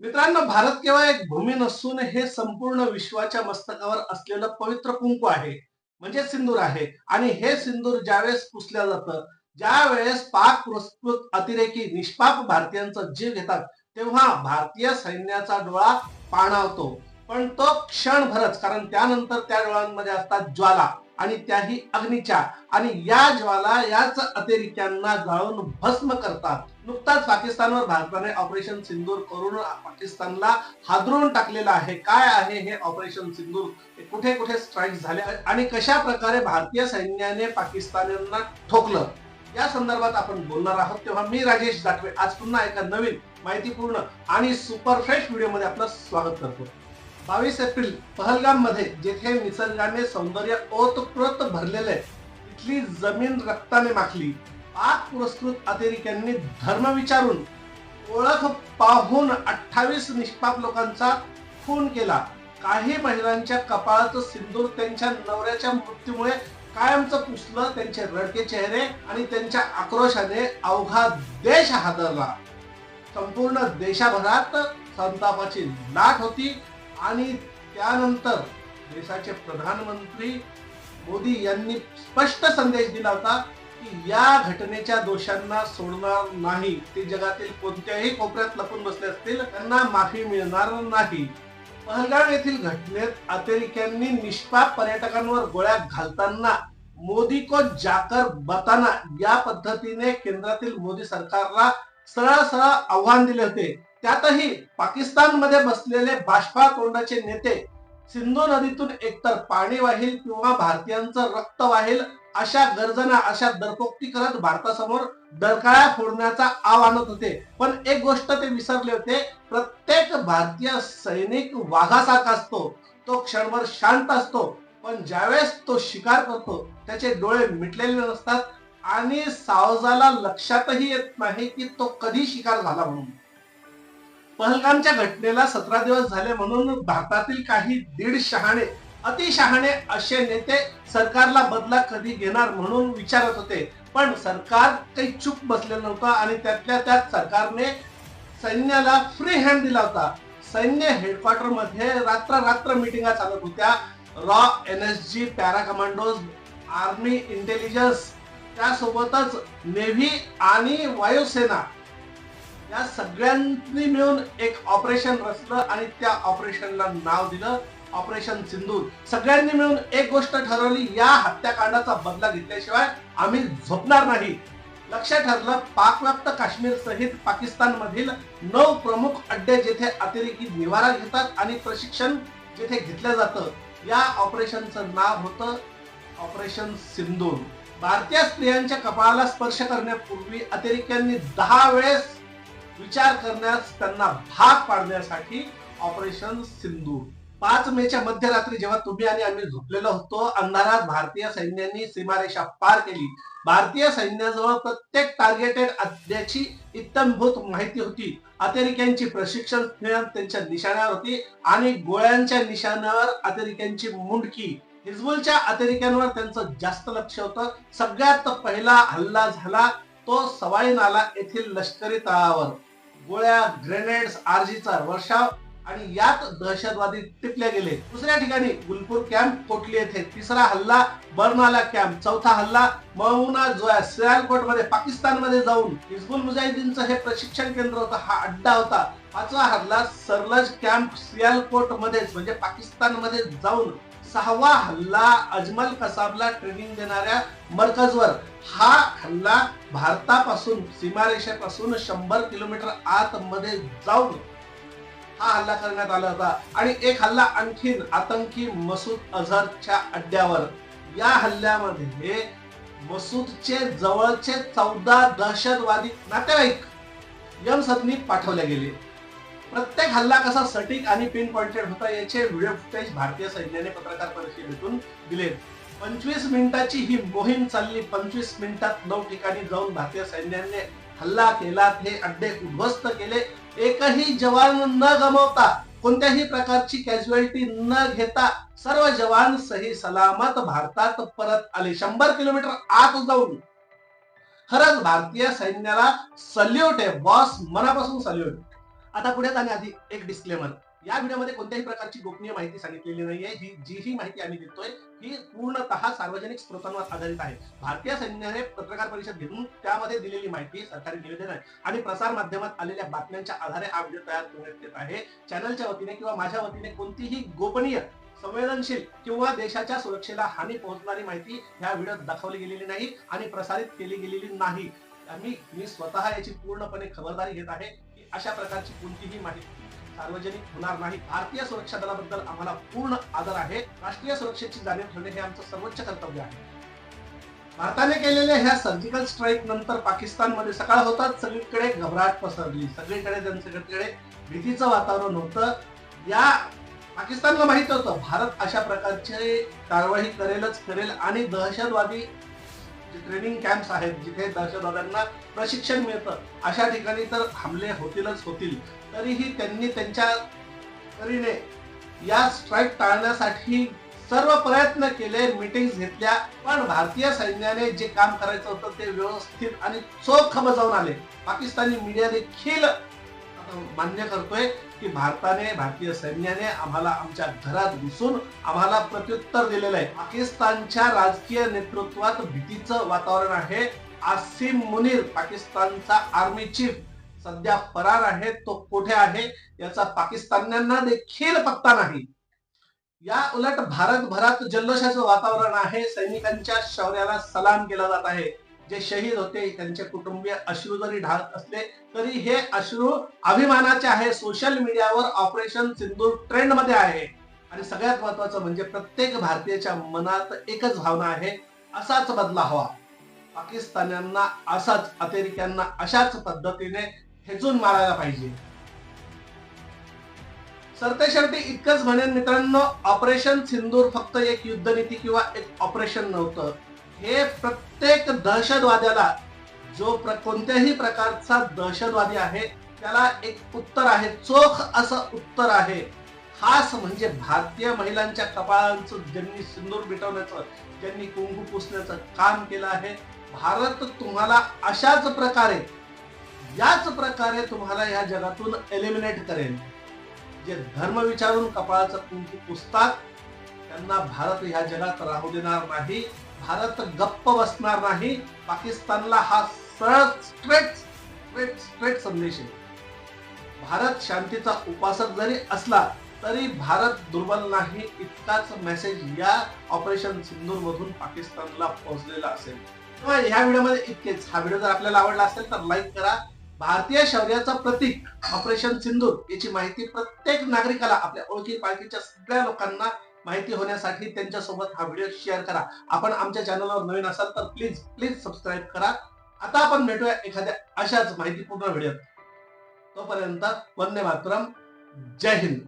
मित्रांनो भारत केवळ एक भूमी नसून हे संपूर्ण विश्वाच्या मस्तकावर असलेलं पवित्र कुंकू आहे. म्हणजे सिंदूर आहे. आणि हे सिंदूर ज्यावेळेस पुसल्या जातं ज्या वेळेस पाक पुरस्कृत अतिरेकी निष्पाप भारतीयांचा जीव घेतात तेव्हा भारतीय सैन्याचा डोळा पाणावतो. पण तो क्षणभरच कारण त्यानंतर त्या डोळ्यांमध्ये असतात ज्वाला. आणि त्याही अग्नीच्या. आणि या ज्वाला याच अतिरेक्यांना जाळून भस्म करतात. नुकताच पाकिस्तानवर भारताने ऑपरेशन सिंदूर करून पाकिस्तानला हादरून टाकलेलं आहे. काय आहे हे ऑपरेशन सिंदूर? कुठे कुठे स्ट्राईक झाले आणि कशा प्रकारे भारतीय सैन्याने पाकिस्तानींना ठोकलं? या संदर्भात आपण बोलणार आहोत. तेव्हा मी राजेश दाखवे आज पुन्हा एका नवीन माहितीपूर्ण आणि सुपर फ्रेश व्हिडिओमध्ये आपलं स्वागत करतो. बावीस एप्रिल पहलगाममध्ये जेथे निसर्गाने सौंदर्य ओतप्रोत भरलेले तिथली जमीन रक्ताने माखली. पाक पुरस्कृत अतिरेक्यांनी धर्म विचारून ओळख पाहून अठ्ठावीस निष्पाप लोकांचा खून केला. काही महिलांच्या कपाळाचं सिंदूर त्यांच्या नवऱ्याच्या मृत्यूमुळे कायमचं पुसलं त्यांचे रडके चेहरे आणि त्यांच्या आक्रोशाने अवघा देश हादरला. संपूर्ण देशाभरात संतापाची लाट होती. आणि त्यानंतर देशाचे प्रधानमंत्री मोदी यांनी स्पष्ट संदेश दिला होता की या घटनेच्या दोषांना सोडणार नाही. ते जगातील कोणत्याही कोपऱ्यात लपून बसले असतील त्यांना माफी मिळणार नाही. पहलगाव येथील घटनेत अतिरेक्यांनी निष्पाप पर्यटकांवर गोळ्या घालताना मोदी को जाकर बताना या पद्धतीने केंद्रातील मोदी सरकारला सरळ सरळ आव्हान दिले होते. त्यातही पाकिस्तानमध्ये बसलेले बाष्पा तोंडाचे नेते सिंधू नदीतून एकतर पाणी वाहील किंवा भारतीयांचं रक्त वाहील अशा गर्जना अशा दरपोक्ती करत भारतासमोर डरकाळ्या फोडण्याचा आव आणत होते. पण एक गोष्ट ते विसरले होते प्रत्येक भारतीय सैनिक वाघासारखा असतो. तो क्षणभर शांत असतो. पण ज्यावेळेस तो शिकार करतो त्याचे डोळे मिटलेले नसतात आणि सावजाला लक्षातही येत नाही की तो कधी शिकार झाला म्हणून. पहलगामच्या घटनेला सतरा दिवस झाले म्हणून भारतातील काही दीड शहाणे अतिशहाणे असे नेते सरकारला बदला कधी घेणार म्हणून विचारत होते. पण सरकार काही चूक बसलेलं नव्हतं आणि त्यातल्या त्यात सरकारने सैन्याला फ्री हँड दिला होता. सैन्य हेडक्वार्टरमध्ये रात्र रात्र मिटिंगा चालत होत्या. Raw N S G para commandos army intelligence त्यासोबतच नेव्ही आणि वायुसेना या सगळ्यांनी मिळून एक ऑपरेशन रचलं आणि त्या ऑपरेशनला नाव दिलं ऑपरेशन सिंधूर सगळ्यांनी मिळून एक गोष्ट ठरवली या हत्याकांडाचा बदला घेतल्याशिवाय आम्ही झोपणार नाही. लक्ष ठरलं पाकव्याप्त काश्मीर सहित पाकिस्तान मधील नऊ प्रमुख अड्डे जेथे अतिरेकी निवारा घेतात आणि प्रशिक्षण जेथे घेतलं जातं या ऑपरेशनचं नाव होतं ऑपरेशन सिंधूर भारतीय स्त्रियांच्या कपाळाला स्पर्श करण्यापूर्वी अतिरेक्यांनी दहा वेळेस विचार करण्यास त्यांना भाग पाडण्यासाठी ऑपरेशन सिंधू. पाच मेच्या मध्यरात्री जेव्हा तुम्ही आणि आम्ही झोपलेलो होतो अंधारात भारतीय सैन्यांनी सीमारेषा पार केली. भारतीय सैन्याजवळ प्रत्येक टार्गेटेड अद्याची इत्तमभूत माहिती होती. अतिरेक्यांची प्रशिक्षण त्यांच्या निशाण्यावर होती आणि गोळ्यांच्या निशाण्यावर अतिरेक्यांची मुंडकी. हिजबुलच्या अतिरेक्यांवर त्यांचं जास्त लक्ष होतं. सगळ्यात पहिला हल्ला झाला तो सवाई नाला येथील लष्करी तळावर. गोळ्या ग्रेनेड्स आरजीचा वर्षाव आणि यात दहशतवादी टिपले गेले. दुसऱ्या ठिकाणी गुलपूर कॅम्प कोटली येथे तिसरा हल्ला बर्नाला कॅम्प चौथा हल्ला मौना जोया सियालकोटमध्ये पाकिस्तानमध्ये जाऊन हिजबुल मुजाहिदीनचं हे प्रशिक्षण केंद्र होतं हा अड्डा होता. पाचवा हल्ला सरलज कॅम्प सियालकोट मध्येच म्हणजे पाकिस्तानमध्ये जाऊन सहावा हल्ला अजमल कसाबला ट्रेनिंग देणाऱ्या मरकजवर. हा हल्ला भारतापासून सीमारेषेपासून शंभर किलोमीटर आत मध्ये जाऊन हा हल्ला करण्यात आला होता. आणि एक हल्ला आणखीन आतंकी मसूद अझरच्या अड्ड्यावर. या हल्ल्यामध्ये मसूदचे जवळचे चौदा दहशतवादी नातेवाईक यम सदनी पाठवले गेले. प्रत्येक हल्ला कसा सटीक आणि पिन पॉइंटेड होता याचे व्हिडिओ फुटेज भारतीय सैन्याने पत्रकार परिषदेतून दिले. पंचवीस मिनिटाची ही मोहीम चालली. पंचवीस मिनिटात नऊ ठिकाणी जाऊन भारतीय सैन्याने हल्ला केला. हे अड्डे उद्ध्वस्त केले. एकही जवान न गमावता कोणत्याही प्रकारची कॅज्युअलिटी न घेता सर्व जवान सही सलामत भारतात परत आले. शंभर किलोमीटर आत जाऊन खरंच भारतीय सैन्याला सल्यूट आहे. बॉस मनापासून सल्यूट आता पुढे जाण्याआधी एक डिस्क्लेमर या व्हिडिओमध्ये कोणत्याही प्रकारची गोपनीय माहिती सांगितलेली नाहीये. ही जी ही माहिती आम्ही देतोय ही पूर्णतः सार्वजनिक स्रोतांवर आधारित आहे. भारतीय सैन्याने पत्रकार परिषद घेऊन त्यामध्ये दिलेली माहिती सरकारी निवेदन आहे. आणि प्रसार माध्यमात आलेल्या बातम्यांच्या आधारे हा व्हिडिओ तयार करण्यात येत आहे. चॅनलच्या वतीने किंवा माझ्या वतीने कोणतीही गोपनीय संवेदनशील किंवा देशाच्या सुरक्षेला हानी पोहोचणारी माहिती ह्या व्हिडिओत दाखवली गेलेली नाही आणि प्रसारित केली गेलेली नाही. आम्ही मी स्वतः याची पूर्णपणे खबरदारी घेत आहे की अशा प्रकारची कोणतीही माहिती सार्वजनिक होणार नाही. भारतीय सुरक्षा दलाबद्दल आम्हाला पूर्ण आदर आहे. राष्ट्रीय सुरक्षेची जाणीव ठेवणे हे आमचं सर्वोच्च कर्तव्य आहे. भारताने केलेल्या ह्या सर्जिकल स्ट्राईक नंतर पाकिस्तानमध्ये सकाळ होताच सगळीकडे घबराट पसरली. सगळीकडे त्यांच्याकडे भीतीचं वातावरण होतं. या पाकिस्तानला माहीत होतं भारत अशा प्रकारचे कारवाई करेलच करेल आणि दहशतवादी जे ट्रेनिंग कॅम्प्स आहेत जिथे दहशतवाद्यांना प्रशिक्षण मिळतं अशा ठिकाणी तर हमले होतीलच होतील. तरीही त्यांनी त्यांच्या तरीने या स्ट्राईक टाळण्यासाठी सर्व प्रयत्न केले मिटिंग घेतल्या. पण भारतीय सैन्याने जे काम करायचं होतं ते व्यवस्थित आणि चोख बजावून आले. पाकिस्तानी मीडिया देखील मान्य करतोय की भारताने भारतीय सैन्याने आम्हाला आमच्या घरात घुसून आम्हाला प्रत्युत्तर दिलेलं आहे. पाकिस्तानच्या राजकीय नेतृत्वात भीतीचं वातावरण आहे. आसिम मुनीर पाकिस्तानचा आर्मी चीफ सध्या फरार आहे तो कुठे आहे याचा पाकिस्तान्यांना देखील पत्ता नाही. या उलट भारतभरात जल्लोषाचं वातावरण आहे. सैनिकांच्या शौर्याला सलाम केला जात आहे. जे शहीद होते त्यांचे कुटुंबीय अश्रू जरी ढाळत असले तरी हे अश्रू अभिमानाचे आहे. सोशल मीडियावर ऑपरेशन सिंदूर ट्रेंडमध्ये आहे. आणि सगळ्यात महत्वाचं म्हणजे प्रत्येक भारतीयाच्या मनात एकच भावना आहे असाच बदला हवा. पाकिस्तान्यांना असाच अतिरेक्यांना अशाच पद्धतीने हेचून मारायला पाहिजे. सरते शेवटी इतकंच म्हणेन मित्रांनो ऑपरेशन सिंदूर फक्त एक युद्धनीती किंवा एक ऑपरेशन नव्हतं. हे प्रत्येक दहशतवाद्याला जो प्र कोणत्याही प्रकारचा दहशतवादी आहे त्याला एक उत्तर आहे चोख असं उत्तर आहे. खास म्हणजे भारतीय महिलांच्या कपाळांचं ज्यांनी सिंदूर मिटवण्याचं ज्यांनी कुंकू पुसण्याचं काम केलं आहे भारत तुम्हाला अशाच प्रकारे याच प्रकारे तुम्हाला या जगातून एलिमिनेट करेल. जे धर्म विचारून कपाळाचं कुंकू पुसतात त्यांना भारत ह्या जगात राहू देणार नाही. भारत गप्प बसणार नाही. पाकिस्तानला हा सहज स्ट्रेट स्ट्रेट स्ट्रेट संदेश आहे. भारत शांतीचा उपासक जरी असला तरी भारत दुर्बल नाही इतकाच मेसेज या ऑपरेशन सिंधूर मधून पाकिस्तानला पोहोचलेला असेल. तेव्हा ह्या व्हिडिओमध्ये इतकेच. हा व्हिडिओ जर आपल्याला आवडला असेल तर लाईक करा. भारतीय शौर्याचं प्रतीक ऑपरेशन सिंधूर याची माहिती प्रत्येक नागरिकाला आपल्या ओळखी पाळखीच्या सगळ्या लोकांना माहिती होण्यासाठी त्यांच्यासोबत हा व्हिडिओ शेअर करा. आपण आमच्या चॅनलवर नवीन असाल तर प्लीज प्लीज सबस्क्राईब करा. आता आपण भेटूया एखाद्या अशाच माहितीपूर्ण व्हिडिओ तोपर्यंत वंदे मातरम. जय हिंद.